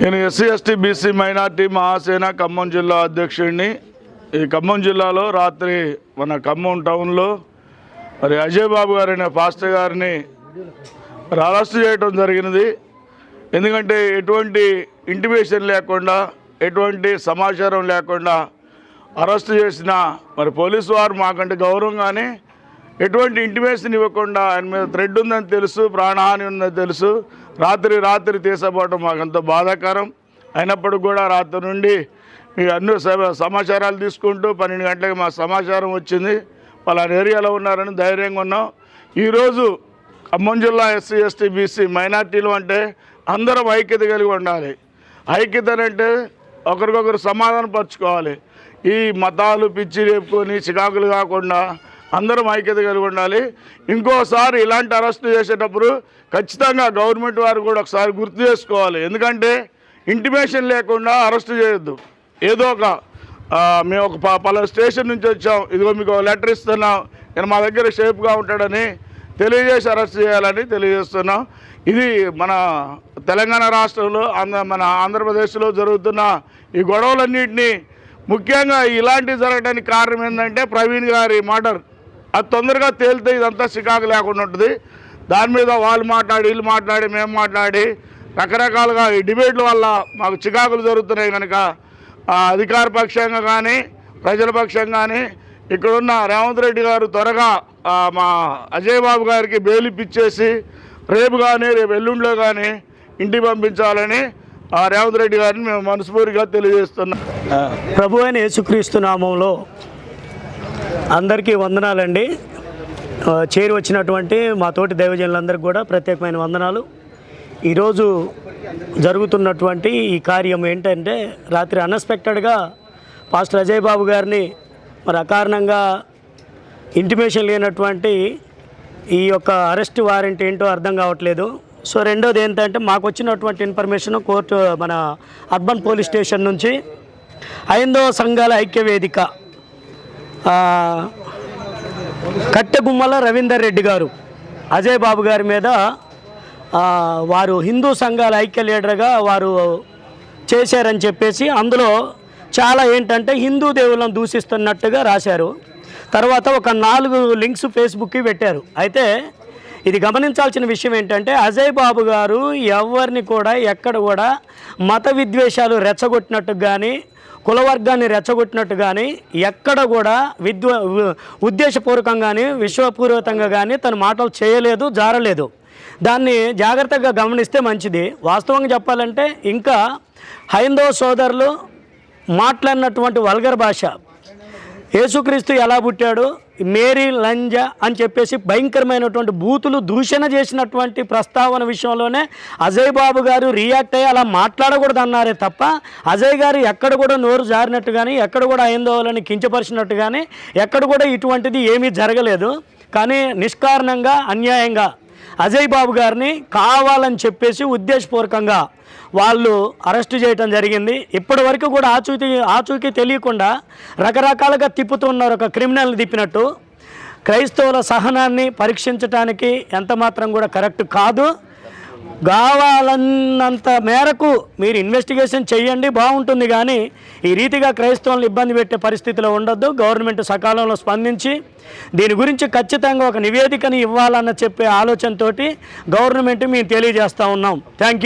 నేను SC ST BC minority Mahasena Khammam జిల్లా అధ్యక్షుడిని. ఈ ఖమ్మం జిల్లాలో రాత్రి మన ఖమ్మం టౌన్లో మరి అజయ్ బాబు గారైన ఫాస్టర్ పాస్టర్ గారిని అరెస్ట్ చేయడం జరిగినది. ఎందుకంటే ఎటువంటి ఇంటిమేషన్ లేకుండా ఎటువంటి సమాచారం లేకుండా అరెస్ట్ చేసిన మరి పోలీసు వారు మాకంటే గౌరవంగానే ఎటువంటి ఇంటిమేషన్ ఇవ్వకుండా ఆయన మీద థ్రెడ్ ఉందని తెలుసు ప్రాణహాని ఉందని తెలుసు. రాత్రి రాత్రి తీసపోవడం మాకు ఎంతో బాధాకరం. అయినప్పటికి కూడా రాత్రి నుండి అన్ని సమాచారాలు తీసుకుంటూ పన్నెండు గంటలకు మా సమాచారం వచ్చింది. పలానా ఏరియాలో ఉన్నారని ధైర్యంగా ఉన్నాం. ఈరోజు ఖమ్మం జిల్లా ఎస్సీ ఎస్టీ బీసీ మైనార్టీలు అంటే అందరం ఐక్యత కలిగి ఉండాలి. ఐక్యత అంటే ఒకరికొకరు సమాధానం పరచుకోవాలి ఈ మతాలు పిచ్చి రేపుకొని చికాకులు కాకుండా అందరం ఐక్యత కలిగి ఉండాలి. ఇంకోసారి ఇలాంటి అరెస్టు చేసేటప్పుడు ఖచ్చితంగా గవర్నమెంట్ వారు కూడా ఒకసారి గుర్తు చేసుకోవాలి. ఎందుకంటే ఇంటిమేషన్ లేకుండా అరెస్ట్ చేయొద్దు. ఏదో ఒక మేము ఒక ప- పలానా స్టేషన్ నుంచి వచ్చాం. ఇదిగో మీకు లెటర్ ఇస్తున్నాం. నేను మా దగ్గర షేప్గా ఉంటాడని తెలియజేసి అరెస్ట్ చేయాలని తెలియజేస్తున్నాం. ఇది మన తెలంగాణ రాష్ట్రంలో మన ఆంధ్రప్రదేశ్లో జరుగుతున్న ఈ గొడవలన్నింటినీ ముఖ్యంగా ఇలాంటివి జరగడానికి కారణం ఏంటంటే ప్రవీణ్ గారి మర్డర్. అది తొందరగా తేలితే ఇదంతా చికాకు లేకుండా ఉంటుంది. దాని మీద వాళ్ళు మాట్లాడి వీళ్ళు మాట్లాడి మేము మాట్లాడి రకరకాలుగా ఈ డిబేట్ల వల్ల మాకు చికాకులు జరుగుతున్నాయి కనుక అధికార పక్షంగా కానీ ప్రజల పక్షంగా కానీ ఇక్కడున్న రేవంత్ రెడ్డి గారు త్వరగా మా అజయ్ బాబు గారికి బెయిల్ ఇప్పించేసి రేపు కానీ రేపు ఎల్లుండిలో కానీ ఇంటికి పంపించాలని ఆ రేవంత్ రెడ్డి గారిని మేము మనస్ఫూర్తిగా తెలియజేస్తున్నాం. ప్రభు అయిన యేసుక్రీస్తు నామంలో అందరికీ వందనాలండి. చేరి వచ్చినటువంటి మా తోటి దైవజనులందరికీ కూడా ప్రత్యేకమైన వందనాలు. ఈరోజు జరుగుతున్నటువంటి ఈ కార్యం ఏంటంటే రాత్రి అన్ఎక్స్పెక్టెడ్గా పాస్టర్ అజయ్ బాబు గారిని మరి అకారణంగా ఇంటిమేషన్ లేనటువంటి ఈ యొక్క అరెస్ట్ వారెంట్ ఏంటో అర్థం కావట్లేదు. సో రెండోది ఏంటంటే మాకు వచ్చినటువంటి ఇన్ఫర్మేషన్ కోర్టు మన అర్బన్ పోలీస్ స్టేషన్ నుంచి ఐందో సంఘాల ఐక్య వేదిక కట్టెగుమ్మల రవీందర్ రెడ్డి గారు అజయ్ బాబు గారి మీద వారు హిందూ సంఘాల ఐక్య లీడర్గా వారు చేశారని చెప్పేసి అందులో చాలా ఏంటంటే హిందూ దేవులను దూషిస్తున్నట్టుగా రాశారు. తర్వాత ఒక నాలుగు లింక్స్ ఫేస్బుక్కి పెట్టారు. అయితే ఇది గమనించాల్సిన విషయం ఏంటంటే అజయ్ బాబు గారు ఎవరిని కూడా ఎక్కడ కూడా మత విద్వేషాలు రెచ్చగొట్టినట్టు కానీ కులవర్గాన్ని రెచ్చగొట్టినట్టు కానీ ఎక్కడ కూడా విద్వ ఉద్దేశపూర్వకంగాని విశ్వపూర్వకంగా కానీ తన మాటలు చేయలేదు జారలేదు. దాన్ని జాగ్రత్తగా గమనిస్తే మంచిది. వాస్తవంగా చెప్పాలంటే ఇంకా హైందవ సోదరులు మాట్లాడినటువంటి వల్గర్ భాష యేసుక్రీస్తు ఎలా పుట్టాడు? మేరీ లంజ అని చెప్పేసి భయంకరమైనటువంటి బూతులు దూషణ చేసినటువంటి ప్రస్తావన విషయంలోనే అజయ్ బాబు గారు రియాక్ట్ అయ్యి అలా మాట్లాడకూడదు అన్నారే తప్ప అజయ్ గారు ఎక్కడ కూడా నోరు జారినట్టు కానీ ఎక్కడ కూడా అయిందోవాలని కించపరిచినట్టు కానీ ఎక్కడ కూడా ఇటువంటిది ఏమీ జరగలేదు. కానీ నిష్కారణంగా అన్యాయంగా అజయ్ బాబు గారిని కావాలని చెప్పేసి ఉద్దేశపూర్వకంగా వాళ్ళు అరెస్ట్ చేయటం జరిగింది. ఇప్పటి వరకు కూడా ఆచూకీ ఆచూకీ తెలియకుండా రకరకాలుగా తిప్పుతున్నారు ఒక క్రిమినల్ తిప్పినట్టు. క్రైస్తవుల సహనాన్ని పరీక్షించడానికి ఎంత మాత్రం కూడా కరెక్ట్ కాదు. కావాలన్నంత మేరకు మీరు ఇన్వెస్టిగేషన్ చేయండి బాగుంటుంది కానీ ఈ రీతిగా క్రైస్తవులను ఇబ్బంది పెట్టే పరిస్థితిలో ఉండొద్దు. గవర్నమెంట్ సకాలంలో స్పందించి దీని గురించి ఖచ్చితంగా ఒక నివేదికని ఇవ్వాలన్న చెప్పే ఆలోచనతోటి గవర్నమెంట్ మేము తెలియజేస్తూ ఉన్నాం. Thank you.